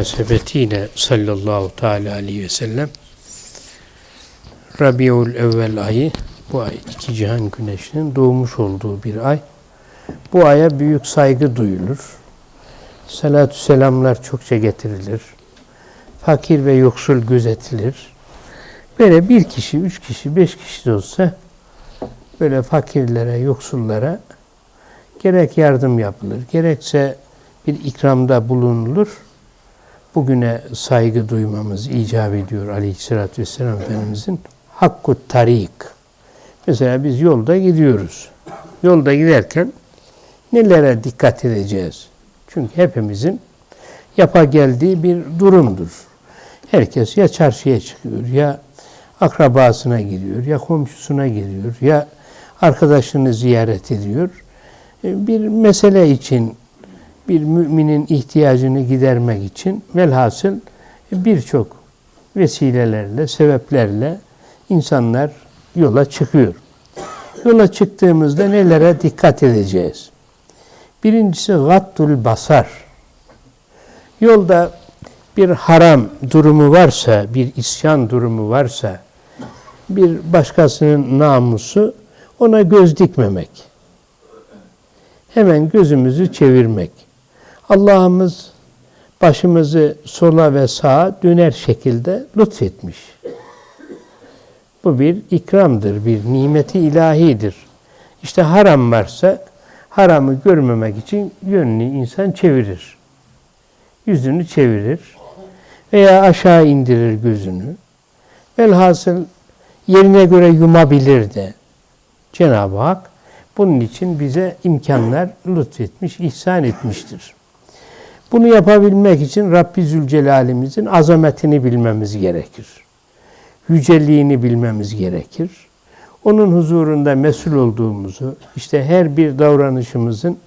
Münasebetiyle sallallahu teala aleyhi ve sellem Rabiul evvel ayı bu ay iki cihan güneşinin doğmuş olduğu bir ay. Bu aya büyük saygı duyulur. Salatü selamlar çokça getirilir. Fakir ve yoksul gözetilir. Böyle bir kişi, üç kişi, beş kişi de olsa böyle fakirlere, yoksullara gerek yardım yapılır, gerekse bir ikramda bulunulur. Bugüne saygı duymamız icap ediyor aleyhissalatü vesselam Efendimizin. Hakkut tarik. Mesela biz yolda gidiyoruz. Yolda giderken nelere dikkat edeceğiz? Çünkü hepimizin yapa geldiği bir durumdur. Herkes ya çarşıya çıkıyor, ya akrabasına gidiyor, ya komşusuna gidiyor, ya arkadaşını ziyaret ediyor. Bir mesele için bir müminin ihtiyacını gidermek için velhasıl birçok vesilelerle, sebeplerle insanlar yola çıkıyor. Yola çıktığımızda nelere dikkat edeceğiz? Birincisi gattul basar. Yolda bir haram durumu varsa, bir isyan durumu varsa, bir başkasının namusu ona göz dikmemek. Hemen gözümüzü çevirmek. Allah'ımız başımızı sola ve sağa döner şekilde lütfetmiş. Bu bir ikramdır, bir nimeti ilahidir. İşte haram varsa haramı görmemek için yönünü insan çevirir. Yüzünü çevirir veya aşağı indirir gözünü. Velhasıl yerine göre yumabilir de. Cenab-ı Hak bunun için bize imkanlar lütfetmiş, ihsan etmiştir. Bunu yapabilmek için Rabbi Zülcelal'imizin azametini bilmemiz gerekir. Yüceliğini bilmemiz gerekir. Onun huzurunda mesul olduğumuzu, işte her bir davranışımızın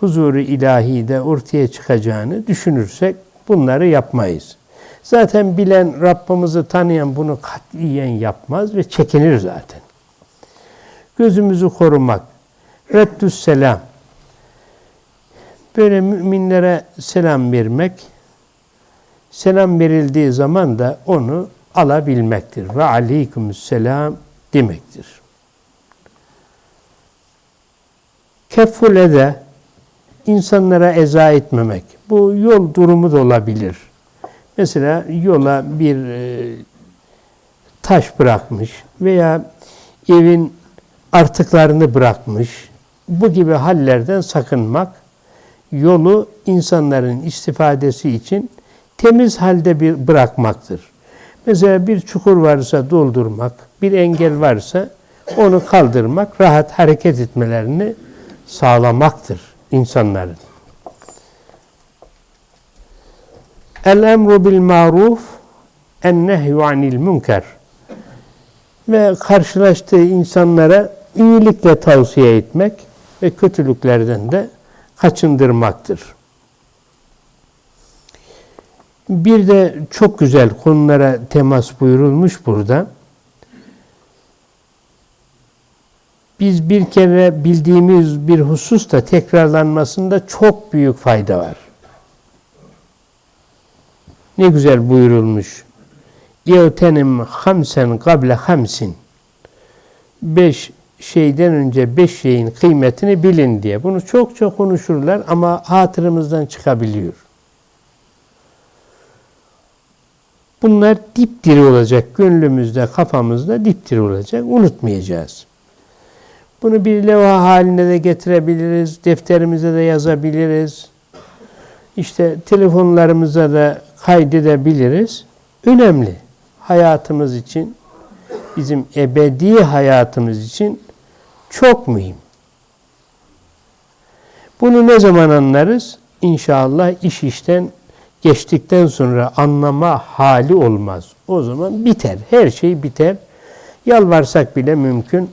huzuru ilahide ortaya çıkacağını düşünürsek bunları yapmayız. Zaten bilen, Rabbimizi tanıyan bunu katiyen yapmaz ve çekinir zaten. Gözümüzü korumak, reddüs selam, Böyle müminlere selam vermek, selam verildiği zaman da onu alabilmektir. Ve aleykümselam demektir. Keffule de insanlara eza etmemek. Bu yol durumu da olabilir. Mesela yola bir e, taş bırakmış veya evin artıklarını bırakmış. Bu gibi hallerden sakınmak yolu insanların istifadesi için temiz halde bir bırakmaktır. Mesela bir çukur varsa doldurmak, bir engel varsa onu kaldırmak, rahat hareket etmelerini sağlamaktır insanların. El emru bil maruf en nehyu anil münker ve karşılaştığı insanlara iyilikle tavsiye etmek ve kötülüklerden de kaçındırmaktır. Bir de çok güzel konulara temas buyurulmuş burada. Biz bir kere bildiğimiz bir husus da tekrarlanmasında çok büyük fayda var. Ne güzel buyurulmuş. Yevtenim hamsen kable hamsin. Beş şeyden önce beş şeyin kıymetini bilin diye. Bunu çok çok konuşurlar ama hatırımızdan çıkabiliyor. Bunlar dipdiri olacak. Gönlümüzde, kafamızda dipdiri olacak. Unutmayacağız. Bunu bir levha haline de getirebiliriz. Defterimize de yazabiliriz. İşte telefonlarımıza da kaydedebiliriz. Önemli. Hayatımız için, bizim ebedi hayatımız için çok mühim. Bunu ne zaman anlarız? İnşallah iş işten geçtikten sonra anlama hali olmaz. O zaman biter. Her şey biter. Yalvarsak bile mümkün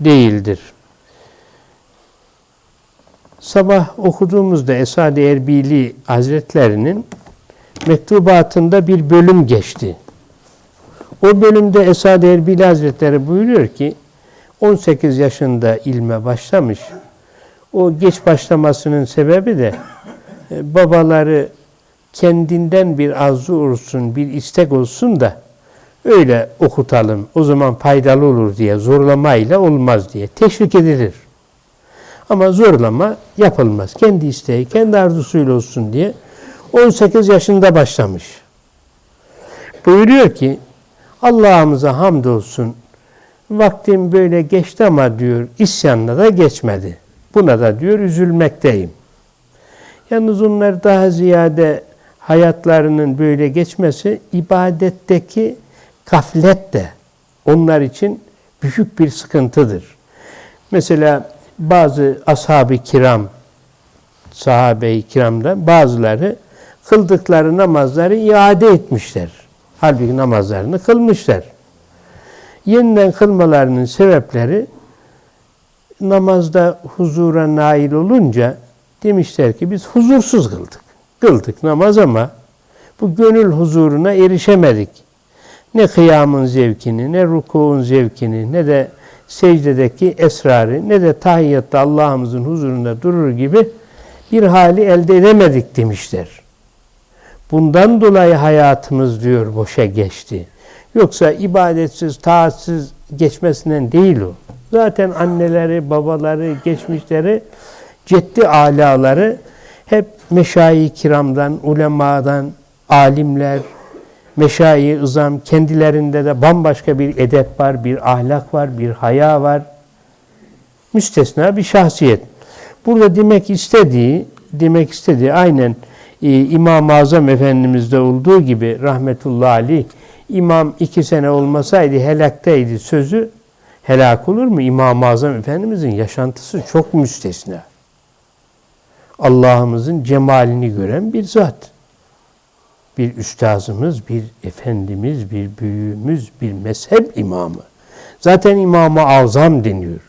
değildir. Sabah okuduğumuzda Esad Erbili Hazretlerinin mektubatında bir bölüm geçti. O bölümde Esad Erbili Hazretleri buyuruyor ki 18 yaşında ilme başlamış. O geç başlamasının sebebi de e, babaları kendinden bir arzu olsun, bir istek olsun da öyle okutalım, o zaman faydalı olur diye zorlamayla olmaz diye teşvik edilir. Ama zorlama yapılmaz. Kendi isteği, kendi arzusuyla olsun diye 18 yaşında başlamış. Buyuruyor ki Allah'ımıza hamdolsun vaktim böyle geçti ama diyor isyanla da geçmedi. Buna da diyor üzülmekteyim. Yalnız onlar daha ziyade hayatlarının böyle geçmesi ibadetteki gaflet de onlar için büyük bir sıkıntıdır. Mesela bazı ashab-ı kiram, sahabe-i kiramdan bazıları kıldıkları namazları iade etmişler. Halbuki namazlarını kılmışlar. Yeniden kılmalarının sebepleri namazda huzura nail olunca demişler ki biz huzursuz kıldık. Kıldık namaz ama bu gönül huzuruna erişemedik. Ne kıyamın zevkini, ne rukuun zevkini, ne de secdedeki esrarı, ne de tahiyyatta Allah'ımızın huzurunda durur gibi bir hali elde edemedik demişler. Bundan dolayı hayatımız diyor boşa geçti. Yoksa ibadetsiz, taatsiz geçmesinden değil o. Zaten anneleri, babaları, geçmişleri, ciddi alaları hep meşayi kiramdan, ulemadan, alimler, meşayi ızam kendilerinde de bambaşka bir edep var, bir ahlak var, bir haya var. Müstesna bir şahsiyet. Burada demek istediği, demek istediği aynen e, İmam-ı Azam Efendimiz'de olduğu gibi rahmetullahi aleyh İmam iki sene olmasaydı helaktaydı sözü helak olur mu? İmam-ı Azam Efendimiz'in yaşantısı çok müstesna. Allah'ımızın cemalini gören bir zat. Bir üstazımız, bir efendimiz, bir büyüğümüz, bir mezhep imamı. Zaten İmam-ı Azam deniyor.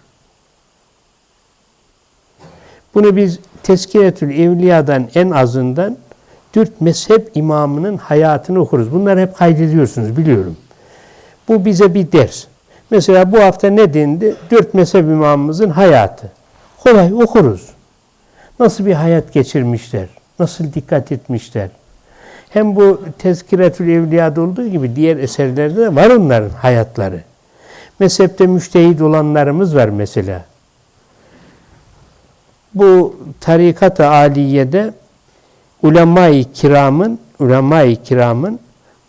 Bunu biz Tezkiretül Evliya'dan en azından dört mezhep imamının hayatını okuruz. Bunları hep kaydediyorsunuz biliyorum. Bu bize bir ders. Mesela bu hafta ne dendi? Dört mezhep imamımızın hayatı. Kolay okuruz. Nasıl bir hayat geçirmişler? Nasıl dikkat etmişler? Hem bu Tezkiretül Evliya'da olduğu gibi diğer eserlerde de var onların hayatları. Mezhepte müştehit olanlarımız var mesela. Bu tarikat-ı aliyede ulema-i kiramın ulema-i kiramın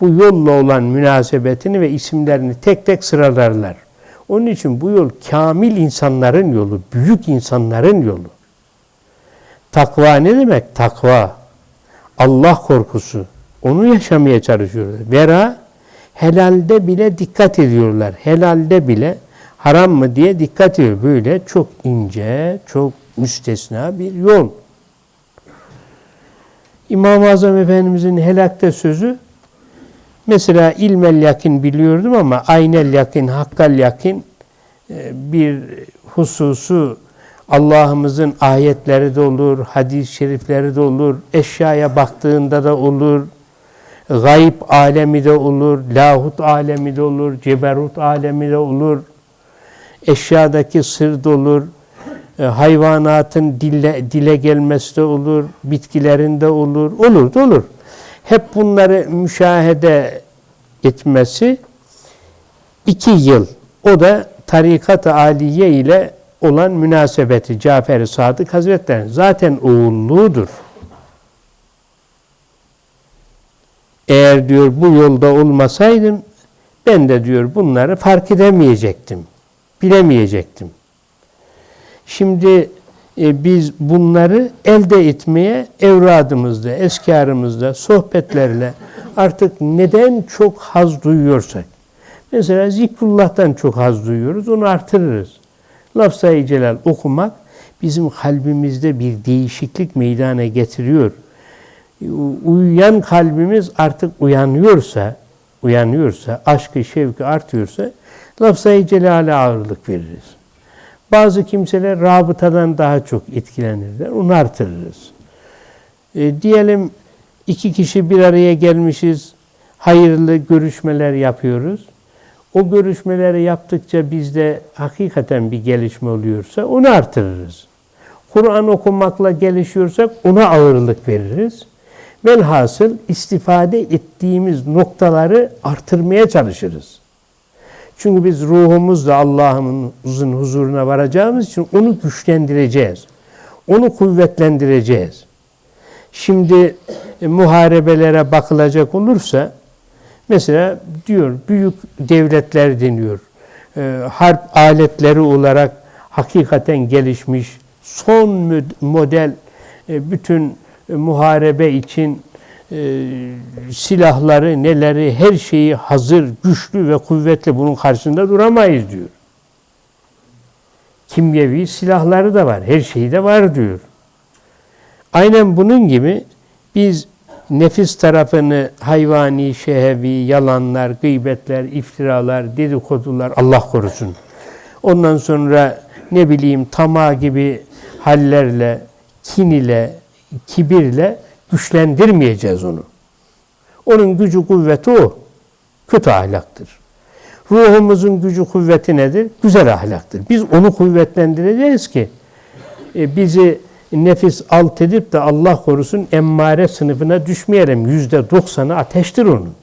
bu yolla olan münasebetini ve isimlerini tek tek sıralarlar. Onun için bu yol kamil insanların yolu, büyük insanların yolu. Takva ne demek? Takva. Allah korkusu. Onu yaşamaya çalışıyorlar. Vera helalde bile dikkat ediyorlar. Helalde bile haram mı diye dikkat ediyor. Böyle çok ince, çok müstesna bir yol. İmam-ı Azam Efendimizin helakte sözü mesela ilmel yakin biliyordum ama aynel yakin, hakkal yakin e, bir hususu Allah'ımızın ayetleri de olur, hadis-i şerifleri de olur, eşyaya baktığında da olur, gayb alemi de olur, lahut alemi de olur, ceberut alemi de olur, eşyadaki sır da olur, hayvanatın dile, dile gelmesi de olur, bitkilerinde olur, olur da olur. Hep bunları müşahede etmesi iki yıl. O da tarikat-ı aliye ile olan münasebeti Cafer-i Sadık Hazretleri zaten oğulluğudur. Eğer diyor bu yolda olmasaydım ben de diyor bunları fark edemeyecektim. Bilemeyecektim. Şimdi e, biz bunları elde etmeye evradımızda, eskarımızda, sohbetlerle artık neden çok haz duyuyorsak. Mesela zikrullah'tan çok haz duyuyoruz, onu artırırız. Lafzayı celal okumak bizim kalbimizde bir değişiklik meydana getiriyor. Uyuyan kalbimiz artık uyanıyorsa, uyanıyorsa, aşkı, şevki artıyorsa lafzayı celale ağırlık veririz. Bazı kimseler rabıtadan daha çok etkilenirler. Onu artırırız. E, diyelim iki kişi bir araya gelmişiz, hayırlı görüşmeler yapıyoruz. O görüşmeleri yaptıkça bizde hakikaten bir gelişme oluyorsa onu artırırız. Kur'an okumakla gelişiyorsak ona ağırlık veririz. Velhasıl istifade ettiğimiz noktaları artırmaya çalışırız. Çünkü biz ruhumuzla Allah'ımızın huzuruna varacağımız için onu güçlendireceğiz. Onu kuvvetlendireceğiz. Şimdi e, muharebelere bakılacak olursa mesela diyor büyük devletler deniyor. E, harp aletleri olarak hakikaten gelişmiş son model e, bütün e, muharebe için e, silahları, neleri, her şeyi hazır, güçlü ve kuvvetli bunun karşısında duramayız diyor. Kimyevi silahları da var, her şeyi de var diyor. Aynen bunun gibi biz nefis tarafını hayvani, şehevi, yalanlar, gıybetler, iftiralar, dedikodular Allah korusun. Ondan sonra ne bileyim tamah gibi hallerle, kin ile, kibirle güçlendirmeyeceğiz onu. Onun gücü kuvveti o. Kötü ahlaktır. Ruhumuzun gücü kuvveti nedir? Güzel ahlaktır. Biz onu kuvvetlendireceğiz ki e, bizi nefis alt edip de Allah korusun emmare sınıfına düşmeyelim. Yüzde doksanı ateştir onun.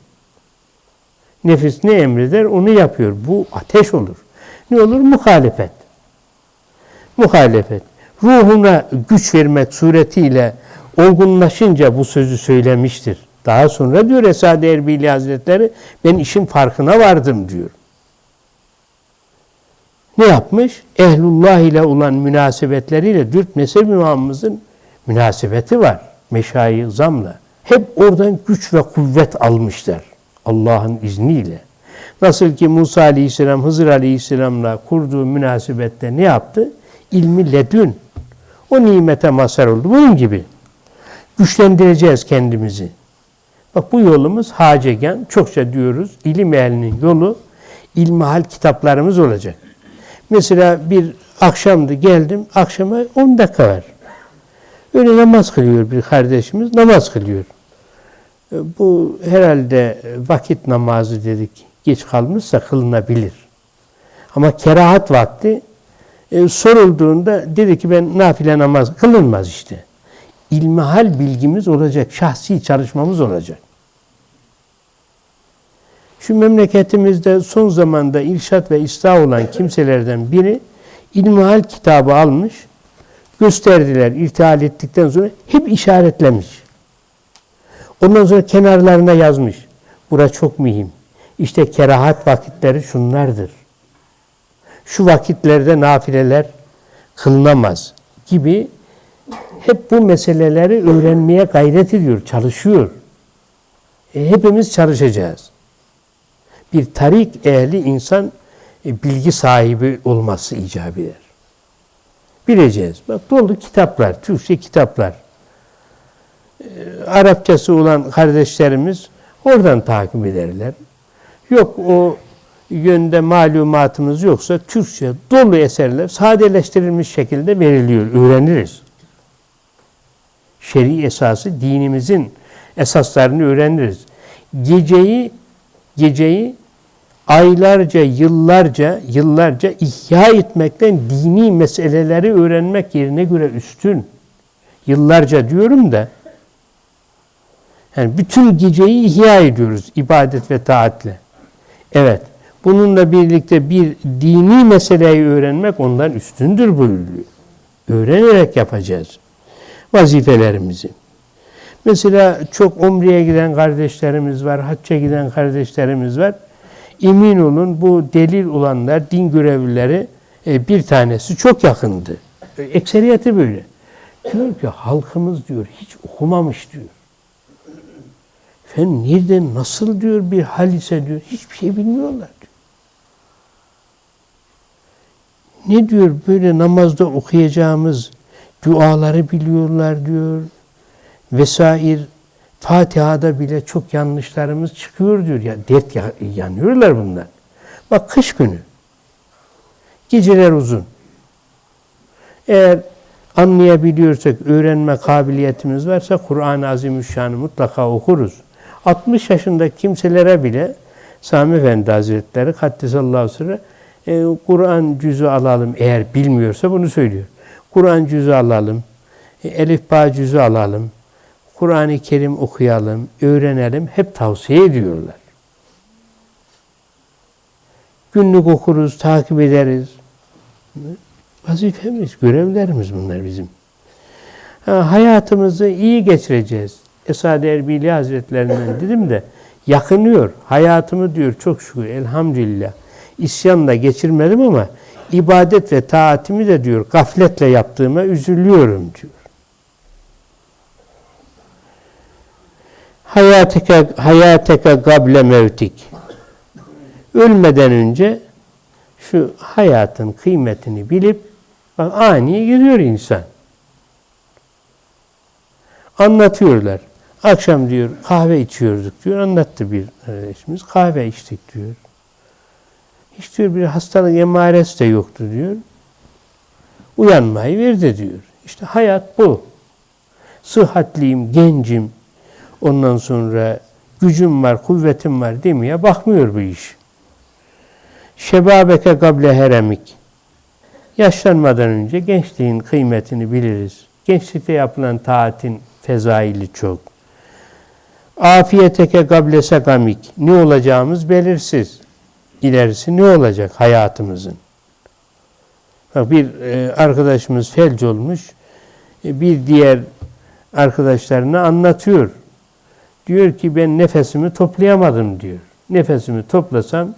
Nefis ne emreder onu yapıyor. Bu ateş olur. Ne olur? Muhalefet. Muhalefet. Ruhuna güç vermek suretiyle olgunlaşınca bu sözü söylemiştir. Daha sonra diyor Esad Erbili Hazretleri ben işin farkına vardım diyor. Ne yapmış? Ehlullah ile olan münasebetleriyle dört mezhep imamımızın münasebeti var. Meşayi zamla. Hep oradan güç ve kuvvet almışlar. Allah'ın izniyle. Nasıl ki Musa Aleyhisselam Hızır Aleyhisselam'la kurduğu münasebette ne yaptı? İlmi ledün. O nimete mazhar oldu. Bunun gibi güçlendireceğiz kendimizi. Bak bu yolumuz hacegen. Çokça diyoruz. İlim ehlinin yolu ilmihal kitaplarımız olacak. Mesela bir akşamdı geldim. Akşama 10 dakika var. Öyle namaz kılıyor bir kardeşimiz. Namaz kılıyor. E, bu herhalde vakit namazı dedik. Geç kalmışsa kılınabilir. Ama kerahat vakti e, sorulduğunda dedi ki ben nafile namaz kılınmaz işte ilmihal bilgimiz olacak, şahsi çalışmamız olacak. Şu memleketimizde son zamanda irşat ve ıslah olan kimselerden biri ilmihal kitabı almış, gösterdiler, irtihal ettikten sonra hep işaretlemiş. Ondan sonra kenarlarına yazmış. Bura çok mühim. İşte kerahat vakitleri şunlardır. Şu vakitlerde nafileler kılınamaz gibi hep bu meseleleri öğrenmeye gayret ediyor, çalışıyor. E, hepimiz çalışacağız. Bir tarik ehli insan e, bilgi sahibi olması icap eder. Bileceğiz. Bak dolu kitaplar, Türkçe kitaplar. E, Arapçası olan kardeşlerimiz oradan takip ederler. Yok o yönde malumatımız yoksa Türkçe dolu eserler sadeleştirilmiş şekilde veriliyor, öğreniriz şer'i esası dinimizin esaslarını öğreniriz. Geceyi geceyi aylarca, yıllarca, yıllarca ihya etmekten dini meseleleri öğrenmek yerine göre üstün. Yıllarca diyorum da yani bütün geceyi ihya ediyoruz ibadet ve taatle. Evet. Bununla birlikte bir dini meseleyi öğrenmek ondan üstündür buyuruyor. Öğrenerek yapacağız vazifelerimizi. Mesela çok umreye giden kardeşlerimiz var, hacca giden kardeşlerimiz var. Emin olun bu delil olanlar, din görevlileri e, bir tanesi çok yakındı. E, ekseriyeti böyle. Diyor ki halkımız diyor hiç okumamış diyor. Efendim nereden nasıl diyor bir hal ise diyor hiçbir şey bilmiyorlar diyor. Ne diyor böyle namazda okuyacağımız duaları biliyorlar diyor. Vesair Fatiha'da bile çok yanlışlarımız çıkıyor diyor. Ya dert yanıyorlar bunlar. Bak kış günü. Geceler uzun. Eğer anlayabiliyorsak, öğrenme kabiliyetimiz varsa Kur'an-ı Azimüşşan'ı mutlaka okuruz. 60 yaşında kimselere bile Sami Efendi Hazretleri Kaddesallahu süre e, Kur'an cüzü alalım eğer bilmiyorsa bunu söylüyor. Kur'an cüzü alalım. e, Elif Ba cüzü alalım. Kur'an-ı Kerim okuyalım, öğrenelim. Hep tavsiye ediyorlar. Günlük okuruz, takip ederiz. Vazifemiz, görevlerimiz bunlar bizim. Ha, hayatımızı iyi geçireceğiz. Esad Erbili Hazretlerinden dedim de yakınıyor. Hayatımı diyor çok şükür elhamdülillah. İsyanla geçirmedim ama ibadet ve taatimi de diyor gafletle yaptığıma üzülüyorum diyor. Hayateke, hayateke gable mevtik. Ölmeden önce şu hayatın kıymetini bilip bak ani gidiyor insan. Anlatıyorlar. Akşam diyor kahve içiyorduk diyor. Anlattı bir kardeşimiz. Kahve içtik diyor. Hiç diyor bir hastalık emaresi de yoktu diyor. Uyanmayı verdi diyor. İşte hayat bu. Sıhhatliyim, gencim. Ondan sonra gücüm var, kuvvetim var demeye bakmıyor bu iş. Şebabeke gable heremik. Yaşlanmadan önce gençliğin kıymetini biliriz. Gençlikte yapılan taatin fezaili çok. Afiyeteke gable sekamik. Ne olacağımız belirsiz. İlerisi ne olacak hayatımızın? Bak bir e, arkadaşımız felç olmuş. E, bir diğer arkadaşlarına anlatıyor. Diyor ki ben nefesimi toplayamadım diyor. Nefesimi toplasam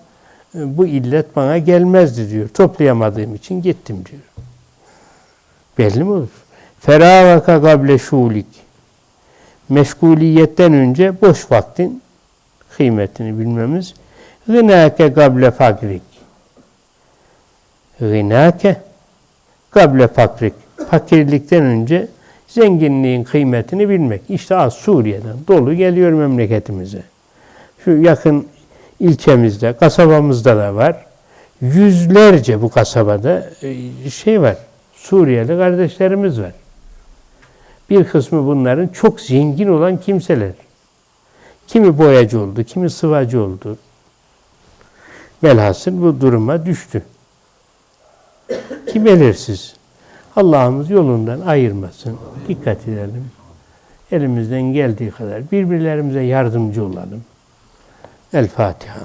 e, bu illet bana gelmezdi diyor. Toplayamadığım için gittim diyor. Belli mi olur? Feravaka gable şulik. Meşguliyetten önce boş vaktin kıymetini bilmemiz. Gınake gable fakrik. Gınake gable fakrik. Fakirlikten önce zenginliğin kıymetini bilmek. İşte az Suriye'den dolu geliyor memleketimize. Şu yakın ilçemizde, kasabamızda da var. Yüzlerce bu kasabada e, şey var. Suriyeli kardeşlerimiz var. Bir kısmı bunların çok zengin olan kimseler. Kimi boyacı oldu, kimi sıvacı oldu. Velhasıl bu duruma düştü. Ki belirsiz. Allah'ımız yolundan ayırmasın. Dikkat edelim. Elimizden geldiği kadar birbirlerimize yardımcı olalım. El Fatiha.